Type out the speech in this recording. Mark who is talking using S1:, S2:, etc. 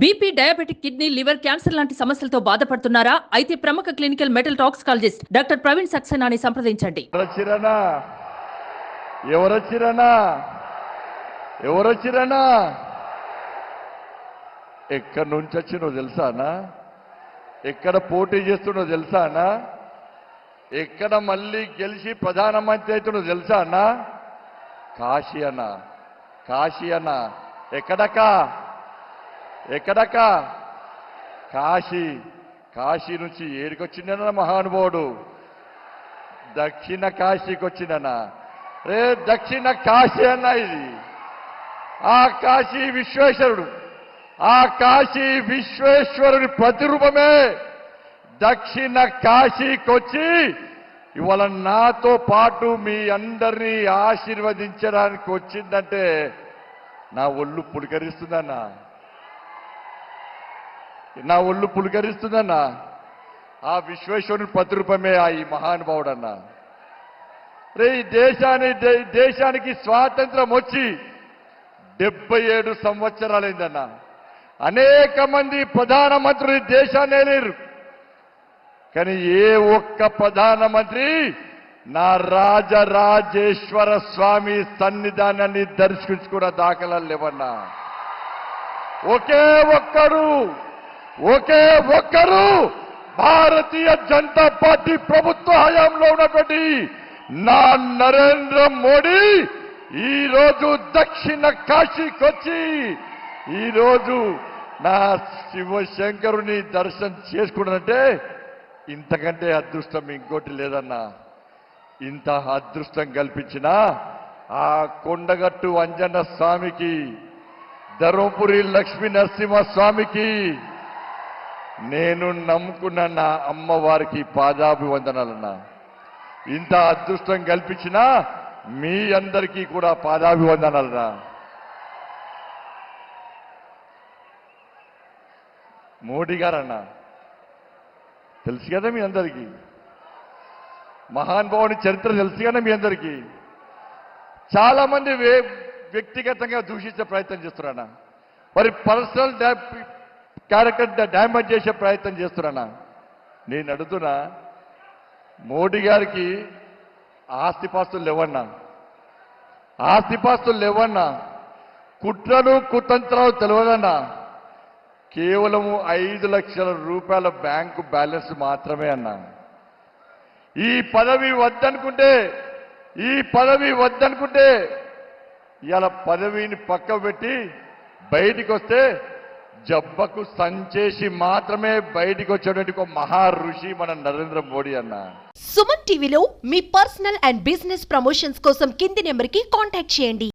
S1: BP diabetic kidney liver cancer లాంటి సమస్యలతో బాధపడుతున్నారా? అయితే ప్రముఖ clinical metal toxicologist doctor Praveen సక్సేనాని సంప్రదించండి.
S2: ఎవరొచ్చిరనా? ఎక్కడి నుంచి వచ్చినో తెలుసానా ఎక్కడ పోటీ చేస్తున్నో తెలుసానా ఎక్కడ మళ్ళీ గెలిచి ప్రధానమంత్రి అవుతున్నో తెలుసానా కాశీ అన్న. కాశీ అన్న. ఎక్కడకా ఎక్కడక్క? కాశీ. కాశీ నుంచి ఏడికొచ్చిండన్న మహానుభావుడు? దక్షిణ కాశీకి వచ్చిందన్న రే దక్షిణ కాశీ అన్న ఇది. ఆ కాశీ విశ్వేశ్వరుడు. ఆ కాశీ విశ్వేశ్వరుని ప్రతిరూపమే దక్షిణ కాశీకి వచ్చి ఇవాళ నాతో పాటు మీ అందరినీ ఆశీర్వదించడానికి వచ్చిందంటే నా ఒళ్ళు పులకరిస్తుందన్నా. నా ఒళ్ళు పులకరిస్తుందన్నా. ఆ విశ్వేశ్వరుని ప్రతిరూపమే ఆ ఈ మహానుభావుడన్నా. రే ఈ దేశాన్ని దే- దేశానికి స్వాతంత్రం వచ్చి డెబ్బై ఏడు సంవత్సరాలైందన్నా. అనేక మంది ప్రధానమంత్రులు ఈ దేశాన్ని లేరు కానీ ఏ ఒక్క ప్రధానమంత్రి నా రాజరాజేశ్వర స్వామి సన్నిధానాన్ని దర్శించుకున్న దాఖలాలు లేవన్నా. ఒకే ఒక్కరు ఒకే ఒక్కరు భారతీయ జనతా పార్టీ ప్రభుత్వ హయాంలో ఉన్నటువంటి నా నరేంద్ర మోడీ ఈ రోజు దక్షిణ కాశీకి వచ్చి ఈరోజు నా శివశంకరుని దర్శనం చేసుకున్నానంటే ఇంతకంటే అదృష్టం ఇంకోటి లేదన్నా. ఇంత అదృష్టం కల్పించిన ఆ కొండగట్టు అంజన్న స్వామికి ధర్మపురి లక్ష్మీ నరసింహ స్వామికి నేను నమ్ముకున్న నా అమ్మవారికి పాదాభివందనాలన్నా. ఇంత అదృష్టం కల్పించిన మీ అందరికీ కూడా పాదాభివందనాలన్నా మోడీ గారన్నా తెలుసు కదా మీ అందరికీ? మహానుభావుని చరిత్ర తెలుసు కదా మీ అందరికీ? చాలామంది వ్యక్తిగతంగా దూషించే ప్రయత్నం చేస్తున్నానా మరి పర్సనల్ క్యారెక్టర్ డ్యామేజ్ చేసే ప్రయత్నం చేస్తున్నానా నేను అడుగుతున్నా మోడీ గారికి ఆస్తిపాస్తులు లేవన్నా ఆస్తిపాస్తులు లేవన్నా కుట్రలు కుతంత్రాలు తెలియదన్నా కేవలము ఐదు లక్షల రూపాయల బ్యాంకు బ్యాలెన్స్ మాత్రమే అన్నా. ఈ పదవి వద్దనుకుంటే ఈ పదవి వద్దనుకుంటే ఇలా పదవిని పక్క పెట్టి బయటికి వస్తే జబ్బకు సంచేసి మాత్రమే బయటికి వచ్చేటువంటి ఒక మహా ఋషి మన నరేంద్ర మోడీ అన్న.
S3: సుమన్ టీవీలో మీ పర్సనల్ అండ్ బిజినెస్ ప్రమోషన్స్ కోసం కింది నెంబర్కి కాంటాక్ట్ చేయండి.